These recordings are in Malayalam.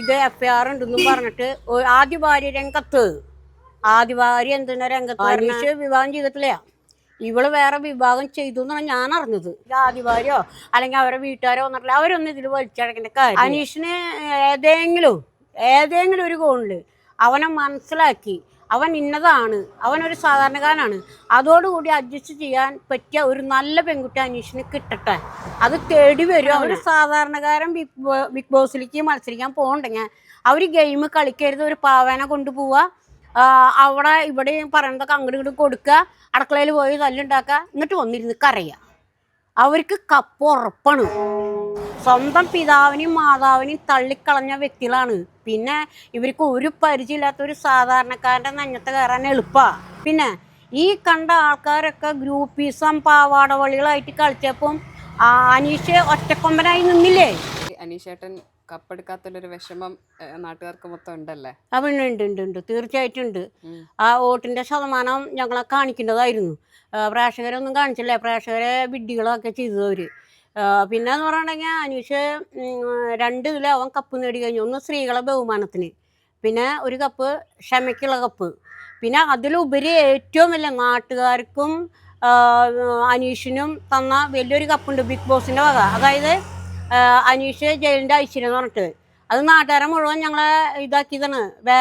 ഇത് എഫ് ആർ ഉണ്ടെന്നും പറഞ്ഞിട്ട് ആദ്യ ഭാര്യ രംഗത്ത്. ആദ്യ ഭാര്യ എന്തിനാ രംഗത്ത് അനീഷ് വിവാഹം ചെയ്തിട്ടില്ല. ഇവൾ വേറെ വിഭാഗം ചെയ്തു എന്നാണ് ഞാൻ അറിഞ്ഞത്. ഭാര്യയോ? അല്ലെങ്കിൽ അവരെ വീട്ടുകാരോ വന്നിട്ടില്ല. അവരൊന്നും ഇതിൽ വലിച്ചടക്കേണ്ട കാര്യം അനീഷിന് ഏതെങ്കിലും ഏതെങ്കിലും ഒരു കോണിൽ അവനെ മനസ്സിലാക്കി. അവൻ ഇന്നതാണ് അവൻ ഒരു സാധാരണക്കാരനാണ്. അതോടുകൂടി അഡ്ജസ്റ്റ് ചെയ്യാൻ പറ്റിയ ഒരു നല്ല പെൺകുട്ടി അനീഷിന് കിട്ടട്ടെ. അത് തേടി വരും. അവർ സാധാരണക്കാരൻ ബിഗ് ബോ ബിഗ് ബോസിലേക്ക് മത്സരിക്കാൻ പോകണ്ടെങ്കിൽ അവർ ഗെയിം കളിക്കരുത് ഒരു പാവേന കൊണ്ടുപോവുക. അവിടെ ഇവിടെ പറയണതൊക്കെ അങ്ങോട്ട് ഇങ്ങോട്ട് കൊടുക്കുക. അടുക്കളയിൽ പോയി തല്ലുണ്ടാക്കുക എന്നിട്ട് വന്നിരുന്ന് കരയുക. അവർക്ക് കപ്പ് ഉറപ്പാണ്. സ്വന്തം പിതാവിനെയും മാതാവിനെയും തള്ളിക്കളഞ്ഞ വ്യക്തികളാണ്. പിന്നെ ഇവർക്ക് ഒരു പരിചയമില്ലാത്ത ഒരു സാധാരണക്കാരന്റെ നെഞ്ഞത്ത് കയറാൻ എളുപ്പമാണ് പിന്നെ ഈ കണ്ട ആൾക്കാരൊക്കെ ഗ്രൂപ്പീസം പാവാടവളികളായിട്ട് കളിച്ചപ്പം ആ, അനീഷ് ഒറ്റക്കൊമ്പനായി നിന്നില്ലേ? അനീഷേട്ടൻ കപ്പെടുക്കാത്തൊരു വിഷമം നാട്ടുകാർക്ക് മൊത്തം ഉണ്ടല്ലേ? അവൻ ഉണ്ട് ഉണ്ട് ഉണ്ട് തീർച്ചയായിട്ടും ഉണ്ട്. ആ വോട്ടിന്റെ ശതമാനം ഞങ്ങളെ കാണിക്കേണ്ടതായിരുന്നു ആ, പ്രേക്ഷകരൊന്നും കാണിച്ചില്ല. പ്രേക്ഷകരെ വിഡ്ഢികളൊക്കെ ആ, പിന്നെ എന്ന് പറഞ്ഞിട്ടുണ്ടെങ്കിൽ അനീഷ് രണ്ട് ഇതിൽ അവൻ കപ്പ് നേടി കഴിഞ്ഞു. ഒന്ന് സ്ത്രീകളെ ബഹുമാനത്തിന്. പിന്നെ ഒരു കപ്പ് ക്ഷമയ്ക്കുള്ള കപ്പ് പിന്നെ അതിലുപരി ഏറ്റവും വലിയ നാട്ടുകാർക്കും അനീഷിനും തന്ന വലിയൊരു കപ്പുണ്ട് ബിഗ് ബോസിന്റെ വക. അതായത് അനീഷ് ജയിലിന്റെ ഐശ്വര്യം എന്ന് പറഞ്ഞിട്ട്. അത് നാട്ടുകാരെ മുഴുവൻ ഞങ്ങളെ ഇതാക്കിയതാണ്.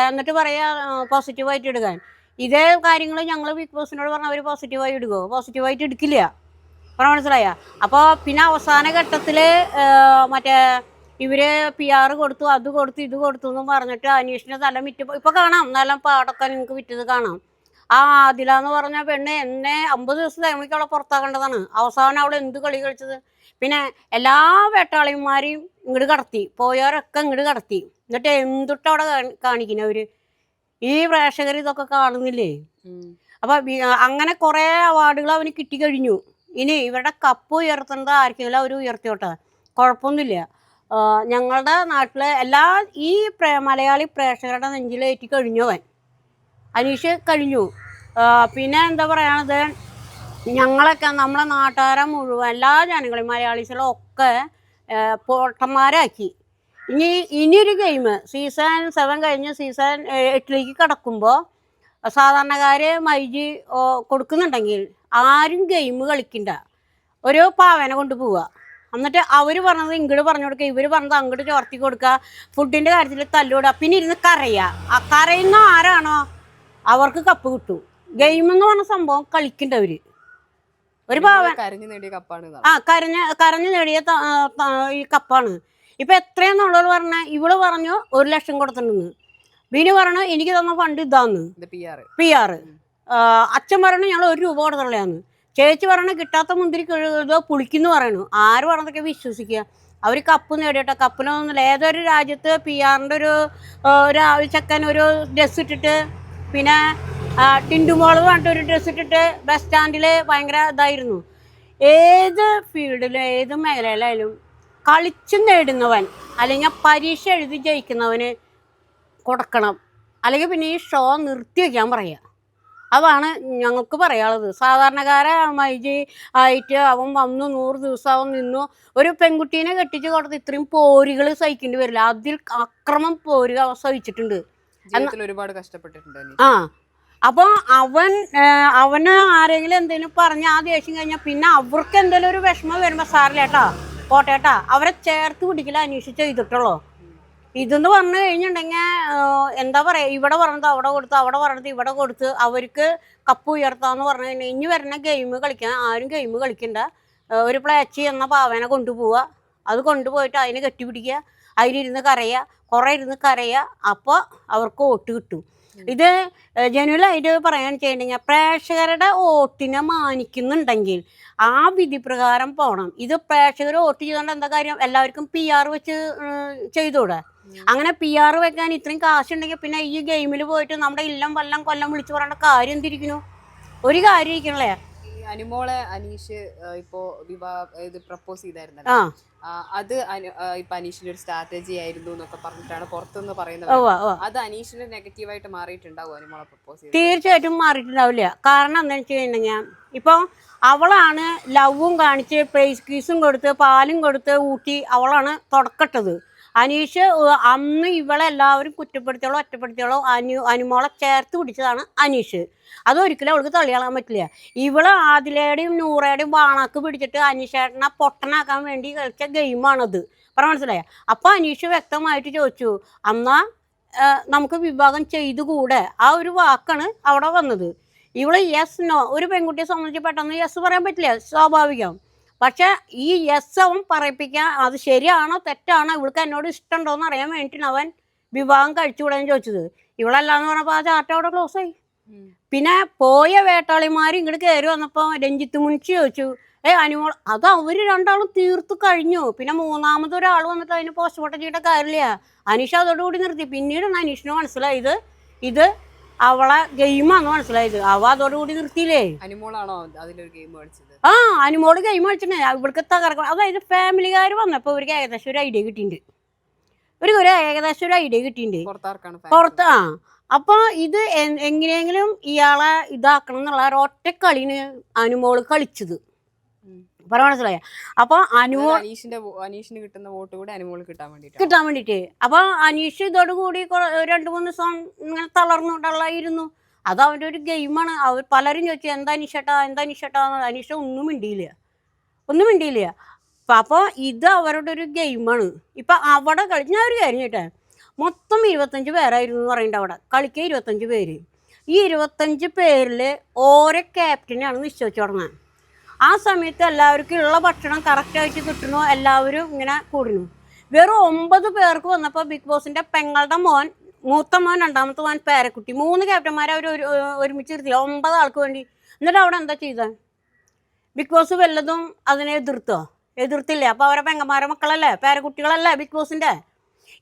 എന്നിട്ട് പറയുക പോസിറ്റീവായിട്ട് എടുക്കാൻ. ഇതേ കാര്യങ്ങൾ ഞങ്ങൾ ബിഗ് ബോസിനോട് പറഞ്ഞാൽ അവർ പോസിറ്റീവായി എടുക്കുമോ പോസിറ്റീവായിട്ട് എടുക്കില്ല. പറഞ്ഞ മനസ്സിലായ. അപ്പോൾ പിന്നെ അവസാന ഘട്ടത്തിൽ മറ്റേ ഇവർ പി ആർ കൊടുത്തു അത് കൊടുത്തു ഇത് കൊടുത്തു എന്നും പറഞ്ഞിട്ട് അനീഷിന്റെ തല വിറ്റ് ഇപ്പൊ കാണാം. നല്ല പാടൊക്കെ നിങ്ങൾക്ക് വിറ്റത് കാണാം. ആ ആദില എന്ന് പറഞ്ഞ പെണ്ണ് എന്നെ അമ്പത് ദിവസം തേമണിക്ക് അവളെ പുറത്താക്കേണ്ടതാണ്. അവസാനം അവൾ എന്ത് കളി കളിച്ചത്? പിന്നെ എല്ലാ വേട്ടാളിമാരെയും ഇങ്ങോട്ട് കടത്തി. പോയവരൊക്കെ ഇങ്ങോട്ട് കടത്തി. എന്നിട്ട് എന്തുട്ട് അവിടെ കാണിക്കുന്നു അവർ? ഈ പ്രേക്ഷകർ ഇതൊക്കെ കാണുന്നില്ലേ. അപ്പൊ അങ്ങനെ കുറെ അവാർഡുകൾ അവന് കിട്ടിക്കഴിഞ്ഞു ഇനി ഇവരുടെ കപ്പ് ഉയർത്തേണ്ടത് ആർക്കെങ്കിലും അവർ ഉയർത്തിയോട്ടെ? കുഴപ്പമൊന്നുമില്ല ഞങ്ങളുടെ നാട്ടിലെ എല്ലാ ഈ മലയാളി പ്രേക്ഷകരുടെ നെഞ്ചിലേറ്റി കഴിഞ്ഞവൻ അനീഷ് കഴിഞ്ഞു. പിന്നെ എന്താ പറയണത്? ഞങ്ങളൊക്കെ നമ്മളെ നാട്ടുകാരെ മുഴുവൻ എല്ലാ ജനങ്ങളെയും മലയാളീസിലും ഒക്കെ പോട്ടന്മാരാക്കി. ഇനി ഇനിയൊരു ഗെയിം സീസൺ സെവൻ കഴിഞ്ഞ് സീസൺ എട്ടിലേക്ക് കടക്കുമ്പോൾ സാധാരണക്കാർ മൈജി കൊടുക്കുന്നുണ്ടെങ്കിൽ ആരും ഗെയിം കളിക്കണ്ട. ഒരു പാവനെ കൊണ്ട് പോവുക എന്നിട്ട് അവർ പറഞ്ഞത് ഇങ്ങോട്ട് പറഞ്ഞു കൊടുക്കുക ഇവർ പറഞ്ഞത് അങ്ങോട്ട് ചോർത്തി കൊടുക്കുക ഫുഡിന്റെ കാര്യത്തിൽ തല്ലുകൊടുക്കുക പിന്നെ ഇരുന്ന് കരയുക ആ കരയുന്ന ആരാണോ അവർക്ക് കപ്പ് കിട്ടും. ഗെയിം എന്ന് പറഞ്ഞ സംഭവം കളിക്കണ്ടവർ ഒരു പാവൻ കരഞ്ഞു നേടിയ കപ്പാണ് ആ കരഞ്ഞ് കരഞ്ഞു നേടിയ ഈ കപ്പാണ് ഇപ്പൊ എത്രയെന്നുള്ളത് പറഞ്ഞ ഇവൾ പറഞ്ഞു ഒരു ലക്ഷം കൊടുത്തിട്ടുണ്ടെന്ന്. ബിനു പറഞ്ഞു എനിക്ക് തന്ന ഫണ്ട് ഇതാന്ന്. ഇത് പി ആറ് പി ആറ് അച്ഛൻ പറയണ ഞങ്ങൾ ഒരു രൂപ കൊടുത്തുള്ളതാണ് ചേച്ചി പറയണ കിട്ടാത്ത മുന്തിരി കഴുകുക പുളിക്കുന്നു പറയണു. ആര് പറഞ്ഞതൊക്കെ വിശ്വസിക്കുക. അവർ കപ്പ് നേടിയിട്ടോ കപ്പിനൊന്നുമില്ല ഏതൊരു രാജ്യത്ത് പി ആറിന്റെ ഒരു ഒരു ചെക്കൻ ഒരു ഡ്രസ്സ് ഇട്ടിട്ട് പിന്നെ ടിൻഡുമോൾ പറഞ്ഞിട്ട് ഒരു ഡ്രസ്സ് ഇട്ടിട്ട് ബസ് സ്റ്റാൻഡിൽ ഭയങ്കര ഇതായിരുന്നു. ഏത് ഫീൽഡിലും ഏത് മേഖലയിലായാലും കളിച്ചു നേടുന്നവൻ അല്ലെങ്കിൽ പരീക്ഷ എഴുതി ജയിക്കുന്നവന് കൊടുക്കണം. അല്ലെങ്കിൽ പിന്നെ ഈ ഷോ നിർത്തി വയ്ക്കാൻ പറയുക. അതാണ് ഞങ്ങൾക്ക് പറയാനുള്ളത്. സാധാരണക്കാരെ മൈജി ആയിട്ട് അവൻ വന്നു നൂറ് ദിവസം അവൻ നിന്നു. ഒരു പെൺകുട്ടീനെ കെട്ടിച്ച് കൊടുത്ത് ഇത്രയും പോരുകൾ സഹിക്കേണ്ടി വരില്ല. അതിൽ അക്രമം പോരുക അവ സഹിച്ചിട്ടുണ്ട്. ഒരുപാട് കഷ്ടപ്പെട്ടിട്ടുണ്ട് ആ. അപ്പോൾ അവൻ അവന് ആരെങ്കിലും എന്തെങ്കിലും പറഞ്ഞ് ആ ദേഷ്യം കഴിഞ്ഞാൽ പിന്നെ അവർക്ക് എന്തെങ്കിലും ഒരു വിഷമം വരുമ്പോൾ സാറിലേട്ടാ കോട്ടേട്ടാ അവരെ ചേർത്ത് പിടിക്കല അന്വേഷിച്ച് ചെയ്തിട്ടുള്ളൂ. ഇതെന്ന് പറഞ്ഞു കഴിഞ്ഞിട്ടുണ്ടെങ്കിൽ എന്താ പറയുക ഇവിടെ പറഞ്ഞത് അവിടെ കൊടുത്ത് അവിടെ പറഞ്ഞത് ഇവിടെ കൊടുത്ത് അവർക്ക് കപ്പ് ഉയർത്താന്ന് പറഞ്ഞു കഴിഞ്ഞാൽ ഇനി വരുന്ന ഗെയിം കളിക്കാൻ ആരും ഗെയിം കളിക്കണ്ട. ഒരു പ്ലേച്ചി എന്ന പാവനെ കൊണ്ടുപോവുക. അത് കൊണ്ടുപോയിട്ട് അതിനെ കെട്ടിപ്പിടിക്കുക. അതിലിരുന്ന് കരയുക. കുറേ ഇരുന്ന് കരയുക. അപ്പോൾ അവർക്ക് വോട്ട് കിട്ടും. ഇത് ജനുവലായിട്ട് പറയാൻ ചെയ്യണ്ടെങ്കിൽ പ്രേക്ഷകരുടെ വോട്ടിനെ മാനിക്കുന്നുണ്ടെങ്കിൽ ആ വിധി പ്രകാരം പോകണം ഇത് പ്രേക്ഷകർ വോട്ട് ചെയ്തുകൊണ്ട് എന്താ കാര്യം? എല്ലാവർക്കും പി ആർ വെച്ച് ചെയ്തൂടെ? അങ്ങനെ പി ആർ വെക്കാൻ ഇത്രയും കാശുണ്ടെങ്കിൽ പിന്നെ ഈ ഗെയിമിൽ പോയിട്ട് നമ്മുടെ ഇല്ലം വല്ലം കൊല്ലം വിളിച്ചു പറയേണ്ട കാര്യം എന്തിരിക്കുന്നു? ഒരു കാര്യം ഇരിക്കണല്ലേ? അനുമോളെ അനീഷ് ഇപ്പോ വിവാഹ ഇത് പ്രപ്പോസ് ചെയ്തായിരുന്നല്ലോ. ആ. ആ, അത് അനു- ആ, ഇപ്പൊ അനീഷിന്റെ ഒരു സ്ട്രാറ്റജി ആയിരുന്നു എന്നൊക്കെ പറഞ്ഞിട്ടാണ് പുറത്തുനിന്ന് പറയുന്നത്. ഉവ്വ ഉവ്വ. അത് അനീഷിന്റെ നെഗറ്റീവായിട്ട് മാറിയിട്ടുണ്ടാവും അനുമോളെ പ്രപ്പോസ് ചെയ്ത് തീർച്ചയായിട്ടും മാറിയിട്ടുണ്ടാവില്ല. കാരണം എന്താണെന്ന് വെച്ച് കഴിഞ്ഞാൽ ഇപ്പോൾ അവളാണ് ലവും കാണിച്ച് പ്രൈസ് കീസും കൊടുത്ത് പാലും കൊടുത്ത് ഊട്ടി അവളാണ് തുടക്കട്ടത്. അനീഷ് അന്ന് ഇവളെ എല്ലാവരും കുറ്റപ്പെടുത്തിയോളോ ഒറ്റപ്പെടുത്തിയോളോ അനു അനുമോളെ ചേർത്ത് പിടിച്ചതാണ് അനീഷ്. അതൊരിക്കലും അവൾക്ക് തള്ളിയാളാൻ പറ്റില്ല. ഇവൾ ആദിലയുടെയും നൂറയുടെയും വാണാക്ക് പിടിച്ചിട്ട് അനീഷേട്ടനെ പൊട്ടനാക്കാൻ വേണ്ടി കളിച്ച ഗെയിമാണത്. പറഞ്ഞ മനസ്സിലായ? അപ്പോൾ അനീഷ് വ്യക്തമായിട്ട് ചോദിച്ചു അന്നാ നമുക്ക് വിഭാഗം ചെയ്തുകൂടെ? ആ ഒരു വാക്കാണ് അവിടെ വന്നത്. ഇവൾ യെസ് നോ. ഒരു പെൺകുട്ടിയെ സംബന്ധിച്ച് പെട്ടെന്ന് യെസ് പറയാൻ പറ്റില്ല സ്വാഭാവികം. പക്ഷെ ഈ യെസ് അവൻ പറയിപ്പിക്കാൻ അത് ശരിയാണോ തെറ്റാണോ ഇവൾക്ക് എന്നോട് ഇഷ്ടമുണ്ടോ എന്ന് അറിയാൻ വേണ്ടിയിട്ടാണ് അവൻ വിവാഹം കഴിച്ചുകൂടാൻ ചോദിച്ചത്. ഇവളല്ലാന്ന് പറഞ്ഞപ്പോൾ ആ ചാർട്ട് അവിടെ ക്ലോസ് ആയി. പിന്നെ പോയ വേട്ടാളിമാർ ഇങ്ങോട്ട് കയറി വന്നപ്പോൾ രഞ്ജിത്ത് മുൻഷി ചോദിച്ചു ഏ അനുമോൾ അത് അവർ രണ്ടാളും തീർത്തു കഴിഞ്ഞു. പിന്നെ മൂന്നാമത് ഒരാൾ വന്നിട്ട് അതിന് പോസ്റ്റ്മോർട്ടം ചെയ്യേണ്ട കാര്യമില്ല. അനീഷ അതോടുകൂടി നിർത്തി. പിന്നീടാണ് അനീഷിന് മനസ്സിലായത് ഇത് അവളെ ഗെയിമാന്ന് മനസ്സിലായത്. അവ അതോടുകൂടി നിർത്തിയില്ലേ? അനുമോളാണോ അതിലൊരു ഗെയിം കളിച്ചത് ആ അനുമോൾ ഗെയിം കളിച്ചിട്ട് ഇവിടേക്ക് തകർക്കണം അതായത് ഫാമിലിക്കാർ വന്നപ്പോൾ ഇവർക്ക് ഏകദേശം ഒരു ഐഡിയ കിട്ടിയിട്ടുണ്ട് ഇവർക്ക് ഒരു ഏകദേശം ഒരു ഐഡിയ കിട്ടിയിട്ടുണ്ട്? പുറത്ത് ആ. അപ്പൊ ഇത് എങ്ങനെയെങ്കിലും ഇയാളെ ഇതാക്കണം എന്നുള്ള ഒരു ഒറ്റ കളിന് അനുമോൾ കളിച്ചത്. മനസ്സിലായ അപ്പൊ അനുമോ അനീഷിന്റെ വോ- അനീഷിന് കിട്ടുന്ന വോട്ട് കൂടെ അനുമോൾ കിട്ടാൻ വേണ്ടിട്ട്. കിട്ടാൻ വേണ്ടിട്ട്. അപ്പൊ അനീഷ് ഇതോടുകൂടി രണ്ട് രണ്ടു മൂന്ന് ദിവസം ഇങ്ങനെ തളർന്നുകൊണ്ടുള്ളായിരുന്നു അത് അവന്റെ ഒരു ഗെയിമാണ് അവർ പലരും ചോദിച്ചു എന്താ അനീഷേട്ടാ? എന്താ അനീഷേട്ടാ? അനീഷ ഒന്നും മിണ്ടിയില്ല. ഒന്നും മിണ്ടിയില്ല. അപ്പൊ അപ്പോൾ ഇത് അവരുടെ ഒരു ഗെയിമാണ് ഇപ്പൊ അവിടെ കളി ഞാൻ ഒരു കാര്യം ചോട്ടെ മൊത്തം ഇരുപത്തഞ്ച് പേരായിരുന്നു എന്ന് പറയുന്നുണ്ട് അവിടെ. കളിക്കുക ഇരുപത്തഞ്ച് പേര്. ഈ ഇരുപത്തഞ്ച് പേരിൽ ഓരോ ക്യാപ്റ്റനെയാണ് നിശ്ചയിച്ചു തുടങ്ങുന്നത്. ആ സമയത്ത് എല്ലാവർക്കും ഉള്ള ഭക്ഷണം കറക്റ്റായിട്ട് കിട്ടണു എല്ലാവരും ഇങ്ങനെ കൂടുന്നു. വെറും ഒമ്പത് പേർക്ക് വന്നപ്പോൾ ബിഗ് ബോസിന്റെ പെങ്ങളുടെ മോൻ മൂത്ത മോൻ രണ്ടാമത്തെ മോൻ പേരക്കുട്ടി മൂന്ന് ക്യാപ്റ്റന്മാരെ അവർ ഒരു ഒരുമിച്ച് ഇരുത്തി. ഒമ്പത് ആൾക്ക് വേണ്ടി. എന്നിട്ട് അവിടെ എന്താ ചെയ്തത് ബിഗ് ബോസ് വല്ലതും അതിനെ എതിർത്തോ? എതിർത്തില്ലേ? അപ്പോൾ അവരെ പെങ്ങന്മാരെ മക്കളല്ലേ? പേരക്കുട്ടികളല്ലേ ബിഗ് ബോസിന്റെ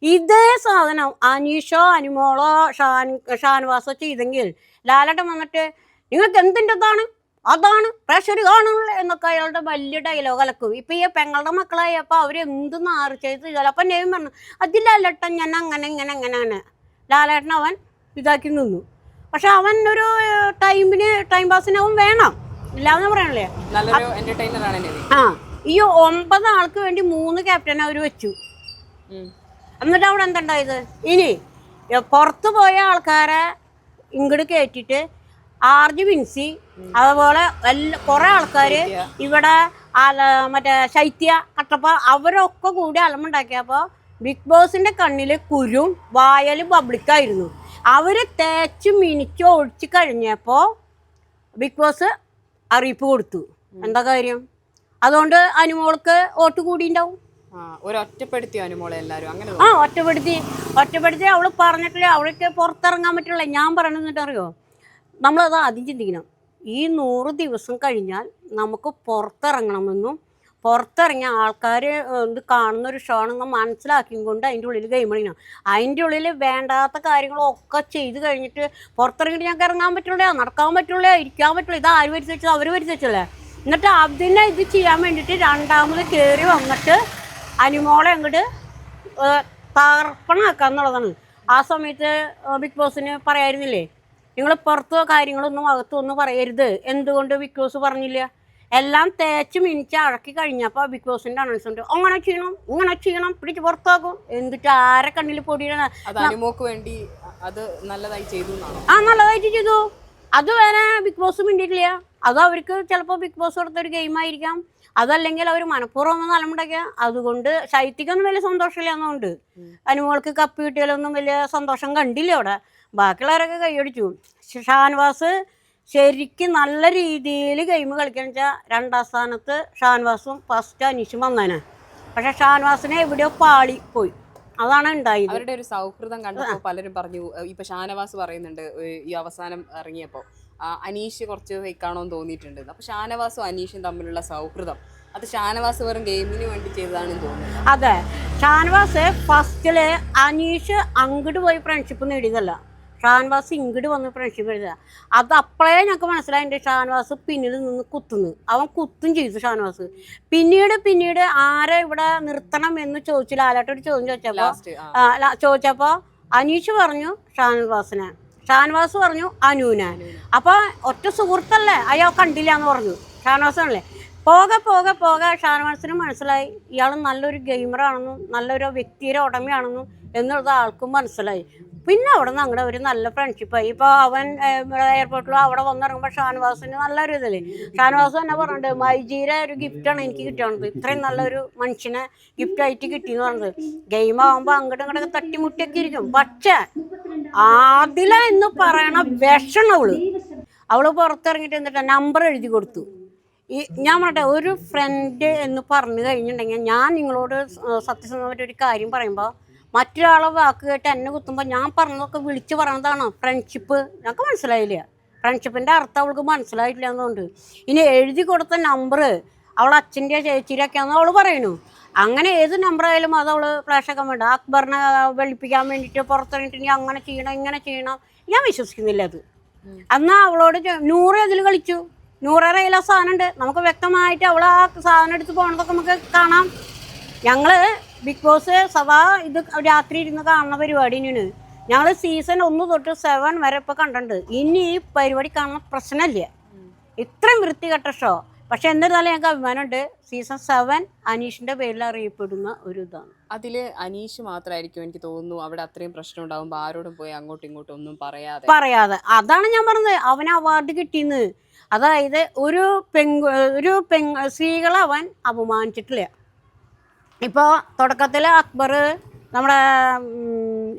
ഇതേ സാധനം അനീഷോ അനുമോളോ ഷാൻ ഷാൻവാസോ ചെയ്തെങ്കിൽ ലാലട്ടൻ വന്നിട്ട് നിങ്ങൾക്ക് എന്തിന്റെതാണ്? അതാണ് പ്രഷർ കാണുള്ളൂ എന്നൊക്കെ അയാളുടെ വലിയ ഡയലോഗ് അലക്കും. ഇപ്പൊ ഈ പെങ്ങളുടെ മക്കളായപ്പോ അവർ എന്ത് നാറ് ചെയ്ത് ചിലപ്പോ നെയ്യും പറഞ്ഞു അതിലല്ലട്ടൻ ഞാൻ അങ്ങനെ ഇങ്ങനെ അങ്ങനെ അങ്ങനെ. ലാലേട്ടൻ അവൻ ഇതാക്കി നിന്നു. പക്ഷെ അവൻ ഒരു ടൈമിന് ടൈം പാസിന് അവൻ വേണം. ഇല്ലാന്ന് പറയണല്ലേ? ആ ഈ ഒമ്പത് ആൾക്ക് വേണ്ടി മൂന്ന് ക്യാപ്റ്റൻ അവർ വെച്ചു. എന്നിട്ട് അവിടെ എന്തുണ്ടായത്? ഇനി പുറത്തു പോയ ആൾക്കാരെ ഇങ്ങോട്ട് കയറ്റിട്ട് ആർജി വിൻസി അതുപോലെ എല്ലാ കുറേ ആൾക്കാർ ഇവിടെ മറ്റേ ശൈത്യ കട്ടപ്പ അവരൊക്കെ കൂടി അലമുണ്ടാക്കിയപ്പോൾ ബിഗ് ബോസിന്റെ കണ്ണിൽ കുരും വായലും പബ്ലിക്കായിരുന്നു അവർ തേച്ച് മിനിച്ച് ഒഴിച്ച് കഴിഞ്ഞപ്പോൾ ബിഗ് ബോസ് അറിയിപ്പ് കൊടുത്തു. എന്താ കാര്യം? അതുകൊണ്ട് അനുമോൾക്ക് വോട്ട് കൂടിണ്ടാവും. ആ ഒരു ഒറ്റപ്പെടുത്തിയോ അനുമോളെ എല്ലാരും? അങ്ങനെ ആ ഒറ്റപ്പെടുത്തി. ഒറ്റപ്പെടുത്തി അവൾ പറഞ്ഞിട്ടില്ല? അവൾക്ക് പുറത്തിറങ്ങാൻ പറ്റില്ല ഞാൻ പറയണെന്നിട്ട് അറിയോ നമ്മളത് ആദ്യം ചിന്തിക്കണം. ഈ നൂറ് ദിവസം കഴിഞ്ഞാൽ നമുക്ക് പുറത്തിറങ്ങണമെന്നും പുറത്തിറങ്ങിയ ആൾക്കാർ ഇത് കാണുന്ന ഒരു ഷോ ആണെന്ന് മനസ്സിലാക്കിയും കൊണ്ട് അതിന്റെ ഉള്ളിൽ ഗെയിം കളിക്കണം. അതിന്റെ ഉള്ളിൽ വേണ്ടാത്ത കാര്യങ്ങളൊക്കെ ചെയ്ത് കഴിഞ്ഞിട്ട് പുറത്തിറങ്ങിയിട്ട് ഞങ്ങൾക്ക് ഇറങ്ങാൻ പറ്റുള്ളൂ നടക്കാൻ പറ്റുള്ളൂ ഇരിക്കാൻ പറ്റുള്ളൂ ഇത് ആര് വരുത്തി വെച്ചത്? അവർ വരുത്തി വെച്ചല്ലേ എന്നിട്ട് അതിനെ ഇത് ചെയ്യാൻ വേണ്ടിയിട്ട് രണ്ടാമത് കയറി വന്നിട്ട് അനുമോളെ അങ്ങോട്ട് തർപ്പണമാക്കുക എന്നുള്ളതാണ് ആ സമയത്ത് ബിഗ് ബോസിന് പറയായിരുന്നില്ലേ? നിങ്ങൾ പുറത്തോ കാര്യങ്ങളൊന്നും അകത്തോ ഒന്നും പറയരുത്. എന്തുകൊണ്ട് ബിഗ് ബോസ് പറഞ്ഞില്ല? എല്ലാം തേച്ച് മിനിച്ച് അഴക്കി കഴിഞ്ഞപ്പോൾ ബിഗ് ബോസിന്റെ അനൗൺസ്മെന്റ് അങ്ങനെ ചെയ്യണം ഇങ്ങനെ ചെയ്യണം പിടിച്ച് പുറത്താക്കും. എന്നിട്ട് ആരെ കണ്ണിൽ പൊടിയിടണ വേണ്ടി അത് നല്ലതായി ചെയ്തു ആ നല്ലതായിട്ട് ചെയ്തു. അത് വേറെ ബിഗ് ബോസ് മിണ്ടിയിട്ടില്ല. അത് അവർക്ക് ചിലപ്പോൾ ബിഗ് ബോസ് കൊടുത്തൊരു ഗെയിം ആയിരിക്കാം. അതല്ലെങ്കിൽ അവർ മനഃപൂർവം ഒന്ന് നലമുണ്ടാക്കിയ അതുകൊണ്ട് ശൈത്യക്കൊന്നും വലിയ സന്തോഷമില്ല എന്നുണ്ട്. അനുമോൾക്ക് കപ്പ് കിട്ടിയാലൊന്നും വലിയ സന്തോഷം കണ്ടില്ല അവിടെ. ബാക്കിയുള്ളവരൊക്കെ കൈയടിച്ചു. ഷാൻവാസ് ശരിക്കും നല്ല രീതിയിൽ ഗെയിം കളിക്കണം വെച്ചാൽ രണ്ടാം സ്ഥാനത്ത് ഷാൻവാസും ഫസ്റ്റ് അനീഷും വന്നേനെ. പക്ഷെ ഷാൻവാസിനെ എവിടെയോ പാളി പോയി. അതാണ് ഉണ്ടായത്. അവരുടെ ഒരു സൗഹൃദം കണ്ടപ്പോൾ പലരും പറഞ്ഞു ഇപ്പൊ ഷാനവാസ് പറയുന്നുണ്ട് ഈ അവസാനം ഇറങ്ങിയപ്പോൾ അനീഷ് കുറച്ച് ഫേക്കാണോ എന്ന് തോന്നിയിട്ടുണ്ട് അപ്പൊ ഷാനവാസും അനീഷും തമ്മിലുള്ള സൗഹൃദം അത് ഷാനവാസ് വെറും ഗെയിമിന് വേണ്ടി ചെയ്തതാണെന്ന് തോന്നുന്നു. അതെ. ഷാനവാസ് ഫസ്റ്റിൽ അനീഷ് അങ്ങോട്ട് പോയി ഫ്രണ്ട്ഷിപ്പ് നേടിയതല്ല. ഷാൻവാസ് ഇങ്ങോട്ട് വന്ന് ഫ്രണ്ട്ഷിപ്പ് എഴുതുക അത് അപ്പോഴേ ഞങ്ങൾക്ക് മനസ്സിലായിട്ടുണ്ട് ഷാൻവാസ് പിന്നിൽ നിന്ന് കുത്തുന്നു. അവൻ കുത്തും ചെയ്തു ഷാൻവാസ്. പിന്നീട് പിന്നീട് ആരെ ഇവിടെ നിർത്തണം എന്ന് ചോദിച്ചു ലാലാട്ടൊരു ചോദ്യം ചോദിച്ചപ്പോൾ ചോദിച്ചപ്പോൾ അനീഷ് പറഞ്ഞു ഷാൻവാസിനെ. ഷാൻവാസ് പറഞ്ഞു അനുവിനെ അപ്പൊ ഒറ്റ സുഹൃത്തല്ലേ? അയാൾ കണ്ടില്ല എന്ന് പറഞ്ഞു. ഷാനവാസ് ആണല്ലേ പോകെ പോകെ പോകെ ഷാനവാസിന് മനസ്സിലായി. ഇയാൾ നല്ലൊരു ഗെയിമറാണെന്നും നല്ലൊരു വ്യക്തിയുടെ ഉടമയാണെന്നും എന്നുള്ളത് ആൾക്കും മനസ്സിലായി. പിന്നെ അവിടെ നിന്ന് അങ്ങനെ ഒരു നല്ല ഫ്രണ്ട്ഷിപ്പായി ഇപ്പോൾ അവൻ എയർപോർട്ടിൽ അവിടെ വന്നിറങ്ങുമ്പോൾ ഷാനവാസിന് നല്ലൊരു ഇതില്ലേ ഷാനവാസ് തന്നെ പറഞ്ഞിട്ടുണ്ട് മൈജീരെ ഒരു ഗിഫ്റ്റാണ് എനിക്ക് കിട്ടിയത് ഇത്രയും നല്ലൊരു മനുഷ്യനെ ഗിഫ്റ്റായിട്ട് കിട്ടിയെന്ന് പറഞ്ഞത് ഗെയിം ആകുമ്പോൾ അങ്ങോട്ടും ഇങ്ങോട്ടൊക്കെ തട്ടിമുട്ടിയൊക്കെ ഇരിക്കും. പക്ഷേ ആദില എന്ന് പറയണ വിഷണം അവൾ. അവൾ പുറത്തിറങ്ങിയിട്ട് എന്നിട്ട് നമ്പർ എഴുതി കൊടുത്തു. ഈ ഞാൻ പറഞ്ഞെ ഒരു ഫ്രണ്ട് എന്ന് പറഞ്ഞു കഴിഞ്ഞിട്ടുണ്ടെങ്കിൽ ഞാൻ നിങ്ങളോട് സത്യസന്ധമായിട്ട് ഒരു കാര്യം പറയുമ്പോൾ മറ്റൊരാളെ വാക്ക് കേട്ട് എന്നെ കുത്തുമ്പോൾ ഞാൻ പറഞ്ഞതൊക്കെ വിളിച്ച് പറഞ്ഞതാണ് ഫ്രണ്ട്ഷിപ്പ് ഞങ്ങൾക്ക് മനസ്സിലായില്ല? ഫ്രണ്ട്ഷിപ്പിന്റെ അർത്ഥം അവൾക്ക് മനസ്സിലായിട്ടില്ല എന്നുകൊണ്ട് ഇനി എഴുതി കൊടുത്ത നമ്പർ അവൾ അച്ഛന്റെ ചേച്ചിയുടെ ഒക്കെയാണെന്ന് അവൾ പറയുന്നു. അങ്ങനെ ഏത് നമ്പറായാലും അത് അവൾ ഫ്ലാഷ് ആക്കാൻ വേണ്ട. അക്ബറിനെ വെളുപ്പിക്കാൻ വേണ്ടിയിട്ട് പുറത്തിറങ്ങിയിട്ട് ഇനി അങ്ങനെ ചെയ്യണം ഇങ്ങനെ ചെയ്യണം. ഞാൻ വിശ്വസിക്കുന്നില്ല അത്. അന്നാ അവളോട് നൂറ് അതിൽ കളിച്ചു. നൂറേറെ കയ്യിൽ ആ സാധനം ഉണ്ട്. നമുക്ക് വ്യക്തമായിട്ട് അവൾ ആ സാധനം എടുത്ത് പോകണതൊക്കെ നമുക്ക് കാണാം. ഞങ്ങൾ ബിഗ് ബോസ് സദാ ഇത് രാത്രി ഇരുന്ന് കാണുന്ന പരിപാടി തന്നെയാണ് ഞങ്ങൾ സീസൺ ഒന്ന് തൊട്ട് സെവൻ വരെ ഇപ്പോൾ കണ്ടിട്ടുണ്ട്. ഇനി ഈ പരിപാടി കാണുന്ന പ്രശ്നമില്ല. ഇത്രയും വൃത്തികെട്ട ഷോ പക്ഷെ എന്നിരുന്നാലും ഞങ്ങൾക്ക് അഭിമാനമുണ്ട്. സീസൺ സെവൻ അനീഷിന്റെ പേരിൽ അറിയപ്പെടുന്ന ഒരു ഇതാണ്. അതിൽ അനീഷ് മാത്രമായിരിക്കും എനിക്ക് തോന്നുന്നു അവിടെ അത്രയും പ്രശ്നം ഉണ്ടാവുമ്പോൾ ആരോടും പോയി അങ്ങോട്ടും ഇങ്ങോട്ടും ഒന്നും പറയാതെ. പറയാതെ. അതാണ് ഞാൻ പറഞ്ഞത്. അവൻ അവാർഡ് കിട്ടിയെന്ന്. അതായത് ഒരു പെങ്കു ഒരു പെങ് സ്ത്രീകളെ അവൻ അപമാനിച്ചിട്ടില്ല. ഇപ്പോൾ തുടക്കത്തിൽ അക്ബർ നമ്മുടെ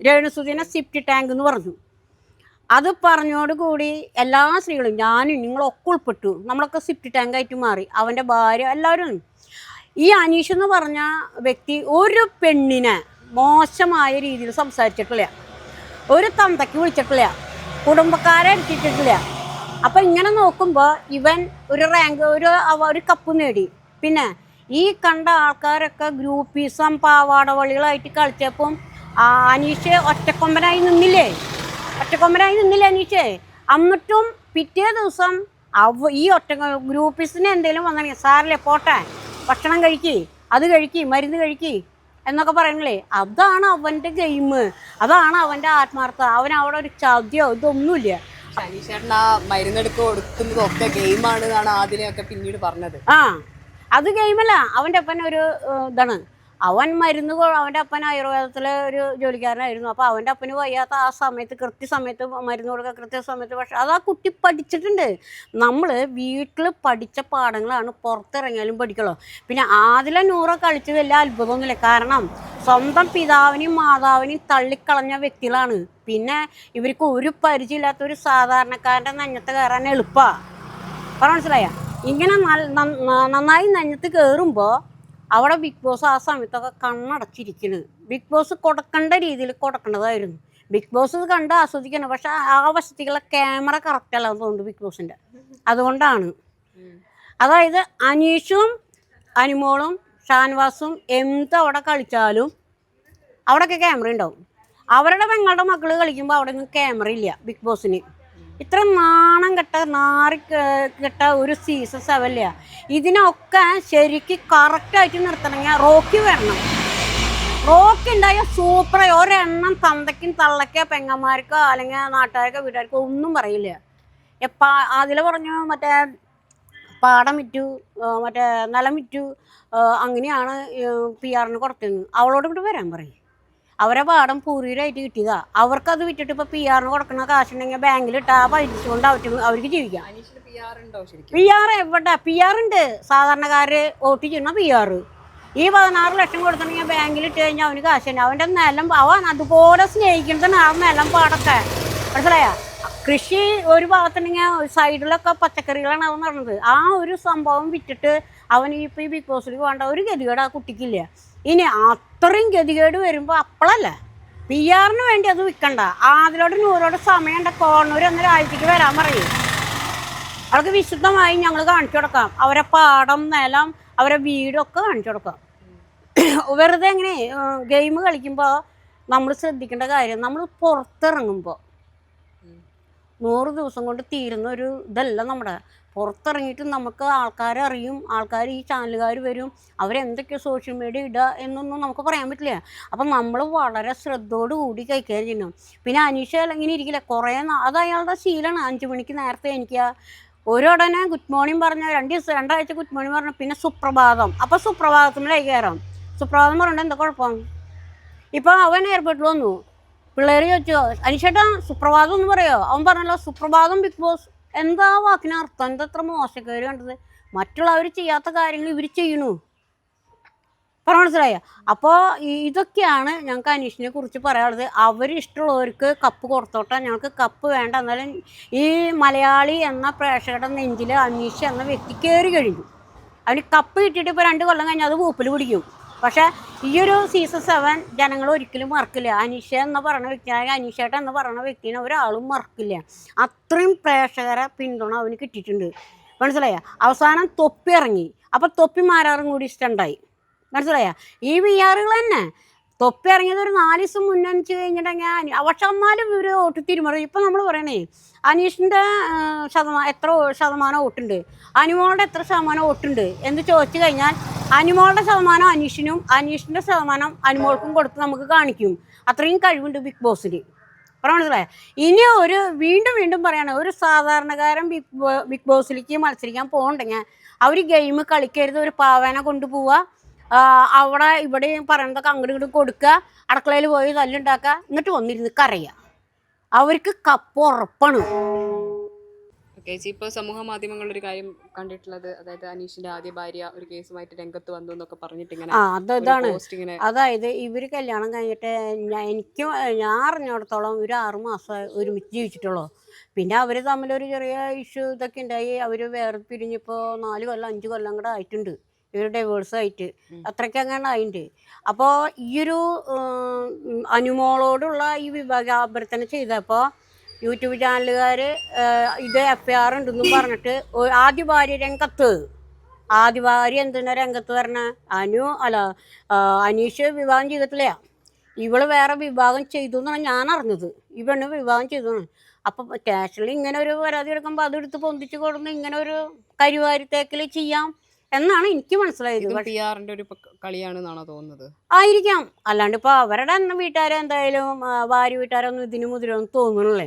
രേണുസുദീനെ സിഫ്റ്റ് ടാങ്ക് എന്ന് പറഞ്ഞു. അത് പറഞ്ഞോടുകൂടി എല്ലാ സ്ത്രീകളും ഞാനും നിങ്ങളൊക്കെ ഉൾപ്പെട്ടു. നമ്മളൊക്കെ സിഫ്റ്റ് ടാങ്ക് ആയിട്ട് മാറി. അവന്റെ ഭാര്യ എല്ലാവരും. ഈ അനീഷ് എന്ന് പറഞ്ഞ വ്യക്തി ഒരു പെണ്ണിനെ മോശമായ രീതിയിൽ സംസാരിച്ചിട്ടില്ല. ഒരു തന്തയ്ക്ക് വിളിച്ചിട്ടില്ല. കുടുംബക്കാരെ എടുത്തിട്ടില്ല അപ്പം ഇങ്ങനെ നോക്കുമ്പോൾ ഇവൻ ഒരു റാങ്ക് ഒരു ഒരു കപ്പ് നേടി. പിന്നെ ഈ കണ്ട ആൾക്കാരൊക്കെ ഗ്രൂപ്പീസം പാവാടവളികളായിട്ട് കളിച്ചപ്പം അനീഷ് ഒറ്റക്കൊമ്പനായി നിന്നില്ലേ? ഒറ്റക്കൊമ്പനായി നിന്നില്ലേ അനീഷേ? എന്നിട്ടും പിറ്റേ ദിവസം അവ ഈ ഒറ്റ ഗ്രൂപ്പീസിന് എന്തെങ്കിലും വന്നെങ്കിൽ സാറില്ലേ പോട്ടെ ഭക്ഷണം കഴിക്കി അത് കഴിക്കി മരുന്ന് കഴിക്കി എന്നൊക്കെ പറയണില്ലേ? അതാണ് അവന്റെ ഗെയിം. അതാണ് അവന്റെ ആത്മാർത്ഥത. അവൻ അവിടെ ഒരു ചതിയോ ഇതൊന്നുമില്ല. ചേട്ടൻ ആ മരുന്നെടുക്ക് കൊടുക്കുന്നതൊക്കെ ഗെയിമാണ് എന്നാണ് ആദ്യമൊക്കെ പിന്നീട് പറഞ്ഞത്. ആ. അത് ഗെയിമല്ല. അവന്റെ അപ്പൻ ഒരു ഇതാണ്. അവൻ മരുന്ന് അവന്റെ അപ്പൻ ആയുർവേദത്തിലെ ഒരു ജോലിക്കാരനായിരുന്നു. അപ്പോൾ അവന്റെ അപ്പന് വയ്യാത്ത ആ സമയത്ത് കൃത്യസമയത്ത് മരുന്ന് കൊടുക്കുക കൃത്യസമയത്ത് പക്ഷെ അത് ആ കുട്ടി പഠിച്ചിട്ടുണ്ട്. നമ്മൾ വീട്ടിൽ പഠിച്ച പാഠങ്ങളാണ് പുറത്തിറങ്ങിയാലും പഠിക്കുള്ളൂ പിന്നെ ആദില നൂറ കളിച്ച് വലിയ അത്ഭുതമൊന്നുമില്ല. കാരണം സ്വന്തം പിതാവിനെയും മാതാവിനെയും തള്ളിക്കളഞ്ഞ വ്യക്തികളാണ്. പിന്നെ ഇവർക്ക് ഒരു പരിചയമില്ലാത്ത ഒരു സാധാരണക്കാരന്റെ നഞ്ഞത്ത് കയറാൻ എളുപ്പമാണ് പറഞ്ഞ മനസ്സിലായ? ഇങ്ങനെ നന്നായി നെഞ്ഞത്ത് കയറുമ്പോൾ അവിടെ ബിഗ് ബോസ് ആ സമയത്തൊക്കെ കണ്ണടച്ചിരിക്കുന്നത് ബിഗ് ബോസ് കൊടുക്കേണ്ട രീതിയിൽ കൊടുക്കേണ്ടതായിരുന്നു ബിഗ് ബോസ് കണ്ട് ആസ്വദിക്കണം. പക്ഷെ ആ വശത്തേക്കുള്ള ക്യാമറ കറക്റ്റ് അല്ല എന്ന് തോന്നുന്നു ബിഗ് ബോസിന്റെ അതുകൊണ്ടാണ്. അതായത് അനീഷും അനിമോളും ഷാൻവാസും എന്ത് അവിടെ കളിച്ചാലും അവിടെയൊക്കെ ക്യാമറ ഉണ്ടാവും. അവരുടെ പെങ്ങളുടെ മക്കൾ കളിക്കുമ്പോൾ അവിടെ ഒന്നും ക്യാമറ ഇല്ല ബിഗ് ബോസിന് ഇത്ര നാണം കെട്ട നാറി കെട്ട ഒരു സീസസ് അവല്ല ഇതിനൊക്കെ ശരിക്ക് കറക്റ്റായിട്ട് നിർത്തണമെങ്കിൽ റോക്കി വരണം. റോക്കി ഉണ്ടായ സൂപ്പറായി ഒരെണ്ണം തന്തയ്ക്കും തള്ളയ്ക്കോ പെങ്ങന്മാർക്കോ അല്ലെങ്കിൽ നാട്ടുകാർക്കോ വീട്ടുകാർക്കോ ഒന്നും പറയില്ല. എപ്പാ അതിൽ പറഞ്ഞു മറ്റേ പാടം വിറ്റു മറ്റേ നിലം വിറ്റു അങ്ങനെയാണ് പി ആറിന് കൊടുത്തത് അവളോട് ഇവിടെ വരാൻ പറയും. അവരെ പാടം പൂരിയിലായിട്ട് കിട്ടിയതാ. അവർക്കത് വിറ്റിട്ട് ഇപ്പൊ പി ആറിന് കൊടുക്കുന്ന കാശുണ്ടെങ്കിൽ ബാങ്കിൽ ഇട്ടാ ആ പൈസ കൊണ്ട് അവർക്ക് അവർക്ക് ജീവിക്കാം. പി ആർ എവിടെ? പി ആർ ഉണ്ട്. സാധാരണക്കാര് വോട്ട് ചെയ്യുന്ന പി ആർ ഈ പതിനാറ് ലക്ഷം കൊടുക്കണമെങ്കിൽ ബാങ്കിൽ ഇട്ട് കഴിഞ്ഞാൽ അവന് കാശ് തന്നെ. അവന്റെ നിലം അവൻ അതുപോലെ സ്നേഹിക്കുന്നതാണ് ആ നിലം പാടൊക്കെ. മനസ്സിലായ? കൃഷി ഒരു ഭാഗത്തുണ്ടെങ്കിൽ സൈഡിലൊക്കെ പച്ചക്കറികളാണ് അവൻ നടന്നത്. ആ ഒരു സംഭവം വിറ്റിട്ട് അവൻ ഇപ്പോൾ ഈ ബിഗ് ബോസിൽ വേണ്ട ഒരു ഗതികേട് ആ കുട്ടിക്കില്ല. ഇനി അത്രയും ഗതികേട് വരുമ്പോൾ അപ്പോഴല്ല പി ആറിന് വേണ്ടി അത് വിൽക്കണ്ട. ആതിലോട് നൂറോട് സമയമുണ്ട്. കോണൂർ എന്ന രാജ്യത്തേക്ക് വരാൻ പറയും. അവർക്ക് വിശുദ്ധമായി ഞങ്ങൾ കാണിച്ചു കൊടുക്കാം. അവരെ പാടം നിലം അവരെ വീടൊക്കെ കാണിച്ചു കൊടുക്കാം. വെറുതെ എങ്ങനെ ഗെയിം കളിക്കുമ്പോൾ നമ്മൾ ശ്രദ്ധിക്കേണ്ട കാര്യം നമ്മൾ പുറത്തിറങ്ങുമ്പോൾ നൂറ് ദിവസം കൊണ്ട് തീരുന്ന ഒരു ഇതല്ല നമ്മുടെ. പുറത്തിറങ്ങിയിട്ട് നമുക്ക് ആൾക്കാരെ അറിയും ആൾക്കാർ ഈ ചാനലുകാർ വരും അവരെന്തൊക്കെ സോഷ്യൽ മീഡിയ ഇടുക എന്നൊന്നും നമുക്ക് പറയാൻ പറ്റില്ല. അപ്പം നമ്മൾ വളരെ ശ്രദ്ധയോട് കൂടി കൈകാര്യം ചെയ്യണം. പിന്നെ അനീഷ ഇങ്ങനെ ഇരിക്കില്ല? കുറേ അത് അയാളുടെ ശീലമാണ് അഞ്ച് മണിക്ക് നേരത്തെ എനിക്ക് ഒരുടനെ ഗുഡ് മോർണിംഗ് പറഞ്ഞ രണ്ട് ദിവസം രണ്ടാഴ്ച ഗുഡ് മോർണിംഗ് പറഞ്ഞു പിന്നെ സുപ്രഭാതം. അപ്പോൾ സുപ്രഭാതത്തിൽ കയറാം സുപ്രഭാതം പറഞ്ഞിട്ട് എന്താ കുഴപ്പം? ഇപ്പോൾ അവൻ ഏർപ്പെട്ടു വന്നു. പിള്ളേർ ചോദിച്ചോ അനിഷേട്ടാ സുപ്രഭാതം എന്ന് പറയോ? അവൻ പറഞ്ഞല്ലോ സുപ്രഭാതം ബിഗ് ബോസ്. എന്താ വാക്കിന് അർത്ഥം? എന്താ അത്ര കയറി കണ്ടത്? മറ്റുള്ളവർ ചെയ്യാത്ത കാര്യങ്ങൾ ഇവർ ചെയ്യണു. പറഞ്ഞ മനസ്സിലായോ? അപ്പോൾ ഇതൊക്കെയാണ് ഞങ്ങൾക്ക് അനീഷിനെ കുറിച്ച് പറയാനുള്ളത്. അവർ ഇഷ്ടമുള്ളവർക്ക് കപ്പ് കൊടുത്തോട്ടെ ഞങ്ങൾക്ക് കപ്പ് വേണ്ട. എന്നാലും ഈ മലയാളി എന്ന പ്രേക്ഷകരുടെ നെഞ്ചിൽ അനീഷ് എന്ന വ്യക്തി കയറി കഴിഞ്ഞു. അവന് കപ്പ് കിട്ടിയിട്ട് ഇപ്പോൾ രണ്ട് കൊല്ലം കഴിഞ്ഞാൽ അത് പൂപ്പിൽ പിടിക്കും. പക്ഷേ ഈ ഒരു സീസൺ സെവൻ ജനങ്ങൾ ഒരിക്കലും മറക്കില്ല. അനീഷ എന്ന് പറയുന്ന അല്ലെങ്കിൽ അനീഷേട്ട എന്ന് പറയുന്ന വ്യക്തിനെ ഒരാളും മറക്കില്ല. അത്രയും പ്രേക്ഷകരെ പിന്തുണ അവന് കിട്ടിയിട്ടുണ്ട്. മനസ്സിലായോ? അവസാനം തൊപ്പി ഇറങ്ങി. അപ്പോൾ തൊപ്പി മാരാറും കൂടി ഇഷ്ടമുണ്ടായി മനസ്സിലായോ? ഈ വി ആറുകൾ തന്നെ. തൊപ്പി ഇറങ്ങിയത് ഒരു നാല് ദിവസം മുന്നേ വെച്ച് കഴിഞ്ഞിട്ടുണ്ടെങ്കിൽ പക്ഷെ എന്നാലും ഇവർ വോട്ട് തിരുമറി ഇപ്പം നമ്മൾ പറയണേ അനീഷിന്റെ ശതമാനം എത്ര ശതമാനം വോട്ടുണ്ട്? അനുമോളുടെ എത്ര ശതമാനം വോട്ടുണ്ട്? എന്ന് ചോദിച്ചു കഴിഞ്ഞാൽ അനുമോളുടെ ശതമാനം അനീഷിനും അനീഷിന്റെ ശതമാനം അനുമോൾക്കും കൊടുത്ത് നമുക്ക് കാണിക്കും. അത്രയും കഴിവുണ്ട് ബിഗ് ബോസിന് മനസ്സിലായ? ഇനി ഒരു വീണ്ടും വീണ്ടും പറയാണ് ഒരു സാധാരണക്കാരൻ ബിഗ് ബിഗ് ബോസിലേക്ക് മത്സരിക്കാൻ പോകണ്ടെങ്കിൽ അവർ ഗെയിം കളിക്കരുത് ഒരു പാവേനെ കൊണ്ടുപോവുക. അവിടെ ഇവിടെ പറയണതൊക്കെ അങ്ങോട്ട് കൊടുക്കുക. അടുക്കളയിൽ പോയി തല്ലുണ്ടാക്കുക. എന്നിട്ട് വന്നിരുന്ന് കരയുക. അവർക്ക് കപ്പ് ഉറപ്പാണ്. ചേച്ചി ഇപ്പോൾ സമൂഹ മാധ്യമങ്ങളിലൊരു കാര്യം കണ്ടിട്ടുള്ളത് അതായത് അനീഷിന്റെ ആദ്യ ഭാര്യ ഒരു കേസുമായിട്ട് രംഗത്ത് വന്നു എന്നൊക്കെ പറഞ്ഞിട്ട് ഇങ്ങനെ ആ അത് ഇതാണ്. പോസ്റ്റ് ഇങ്ങനെ അതായത് ഇവർ കല്യാണം കഴിഞ്ഞിട്ട് ഞാൻ എനിക്ക് ഞാൻ അറിഞ്ഞിടത്തോളം ഒരു ആറ് മാസം ഒരുമിച്ച് ജീവിച്ചിട്ടുള്ളൂ. പിന്നെ അവർ തമ്മിലൊരു ചെറിയ ഇഷ്യൂ ഇതൊക്കെ ഉണ്ടായി. അവർ വേറെ പിരിഞ്ഞിപ്പോൾ നാല് കൊല്ലം അഞ്ച് കൊല്ലം കൂടെ ആയിട്ടുണ്ട്. ഇവർ ഡൈവേഴ്സ് ആയിട്ട്. അത്രയ്ക്ക് അങ്ങനെ ആയിട്ടുണ്ട് അപ്പോൾ ഈയൊരു അനുമോളോടുള്ള ഈ വിഭാഗാഭ്യർത്ഥന ചെയ്തപ്പോൾ യൂട്യൂബ് ചാനലുകാർ ഇത് എഫ് ഐ ആർ ഉണ്ടെന്നും പറഞ്ഞിട്ട് ആദ്യ ഭാര്യ രംഗത്ത്. ആദ്യ ഭാര്യ എന്തിനാ രംഗത്ത് പറഞ്ഞ അനു അല്ല അനീഷ് വിവാഹം ചെയ്തിട്ടില്ല. ഇവൾ വേറെ വിവാഹം ചെയ്തു എന്നാണ് ഞാൻ അറിഞ്ഞത് ഇവണ് വിവാഹം ചെയ്തു. അപ്പം കാഷ്വലി ഇങ്ങനെ ഒരു പരാതി എടുക്കുമ്പോൾ അതെടുത്ത് പൊന്തിച്ച് കൊടുന്ന് ഇങ്ങനെ ഒരു കരിവാരിത്തേക്കൽ ചെയ്യാം എന്നാണ് എനിക്ക് മനസ്സിലായത്. ഒരു കളിയാണെന്നാണോ തോന്നുന്നത്? ആയിരിക്കാം. അല്ലാണ്ട് ഇപ്പോൾ അവരുടെ വീട്ടുകാരെന്തായാലും ഭാര്യ വീട്ടുകാരൊന്നും ഇതിനു മുതിരൊന്നും തോന്നുന്നില്ല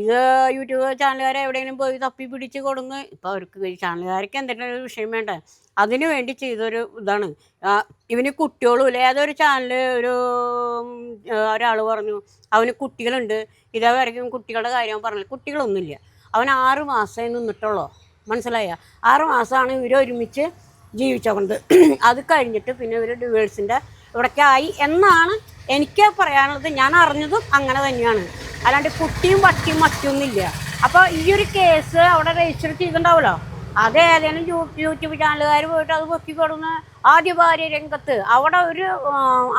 ഇത് യൂട്യൂബ് ചാനലുകാരെ എവിടെയെങ്കിലും പോയി തപ്പി പിടിച്ച് കൊടുങ്ങ് ഇപ്പോൾ അവർക്ക് ചാനലുകാർക്ക് എന്തെങ്കിലും ഒരു വിഷയം വേണ്ട അതിനു വേണ്ടി ചെയ്തൊരു ഇതാണ്. ഇവന് കുട്ടികളും ഏതൊരു ചാനൽ ഒരു ഒരാൾ പറഞ്ഞു അവന് കുട്ടികളുണ്ട് ഇതേവരെയും കുട്ടികളുടെ കാര്യം പറഞ്ഞില്ല. കുട്ടികളൊന്നുമില്ല. അവൻ ആറ് മാസമേ നിന്നിട്ടുള്ളൂ? മനസ്സിലായ? ആറ് മാസമാണ് ഇവർ ഒരുമിച്ച് ജീവിച്ചോണ്ട്. അത് കഴിഞ്ഞിട്ട് പിന്നെ ഇവർ ഡിവേഴ്സിന്റെ ആയി എന്നാണ് എനിക്ക് പറയാനുള്ളത്. ഞാൻ അറിഞ്ഞതും അങ്ങനെ തന്നെയാണ്. അല്ലാണ്ട് കുട്ടിയും പട്ടിയും മറ്റൊന്നുമില്ല. അപ്പോൾ ഈ ഒരു കേസ് അവിടെ രജിസ്റ്റർ ചെയ്തിട്ടുണ്ടാവുമല്ലോ? അത് ഏതെങ്കിലും യൂട്യൂബ് ചാനലുകാർ പോയിട്ട് അത് പൊക്കി ആദിവാര്യ രംഗത്ത്. അവിടെ ഒരു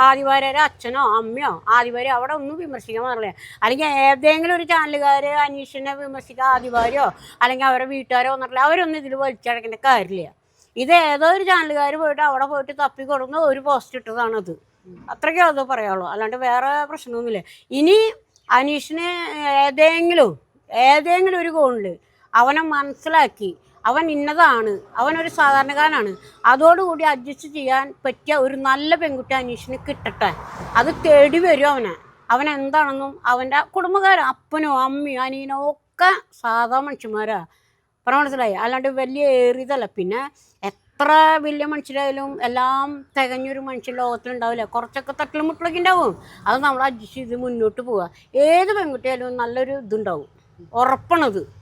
ആദിവാര്യരെ അച്ഛനോ അമ്മയോ ആദിവാര്യ അവിടെ ഒന്നും വിമർശിക്കാൻ പാടില്ല. അല്ലെങ്കിൽ ഏതെങ്കിലും ഒരു ചാനലുകാർ അനീഷിനെ വിമർശിക്കുക ആദിവാര്യോ അല്ലെങ്കിൽ അവരുടെ വീട്ടുകാരോ വന്നിട്ടില്ല അവരൊന്നും ഇതിൽ വലിച്ചടക്കേണ്ട കാര്യമില്ല. ഇത് ഏതോ ഒരു ചാനലുകാർ പോയിട്ട് അവിടെ പോയിട്ട് തപ്പി കൊടുങ്ങ ഒരു പോസ്റ്റ് ഇട്ടതാണത്. അത്രയ്ക്കേ അത് പറയുള്ളൂ അല്ലാണ്ട് വേറെ പ്രശ്നമൊന്നുമില്ല. ഇനി അനീഷിന് ഏതെങ്കിലും ഏതെങ്കിലും ഒരു കോണിൽ അവനെ മനസ്സിലാക്കി അവൻ ഇന്നതാണ് അവനൊരു സാധാരണക്കാരനാണ്. അതോടുകൂടി അഡ്ജസ്റ്റ് ചെയ്യാൻ പറ്റിയ ഒരു നല്ല പെൺകുട്ടി അനീഷിന് കിട്ടട്ടെ. അത് തേടി വരും അവനെ. അവൻ എന്താണെന്നും അവന്റെ കുടുംബക്കാരും അപ്പനോ അമ്മയോ അനിയനോ ഒക്കെ സാധാ മനുഷ്യന്മാരാ. പറഞ്ഞ മനസ്സിലായി? അല്ലാണ്ട് വലിയ ഏറിയതല്ല. പിന്നെ എത്ര വലിയ മനുഷ്യരായാലും എല്ലാം തികഞ്ഞൊരു മനുഷ്യൻ ലോകത്തിലുണ്ടാവില്ല. കുറച്ചൊക്കെ തട്ടിലും മുട്ടിലൊക്കെ ഉണ്ടാവും. അത് നമ്മൾ അഡ്ജസ്റ്റ് ചെയ്ത് മുന്നോട്ട് പോവുക. ഏത് പെൺകുട്ടിയായാലും നല്ലൊരു ഇതുണ്ടാവും. ഉറപ്പാണത്.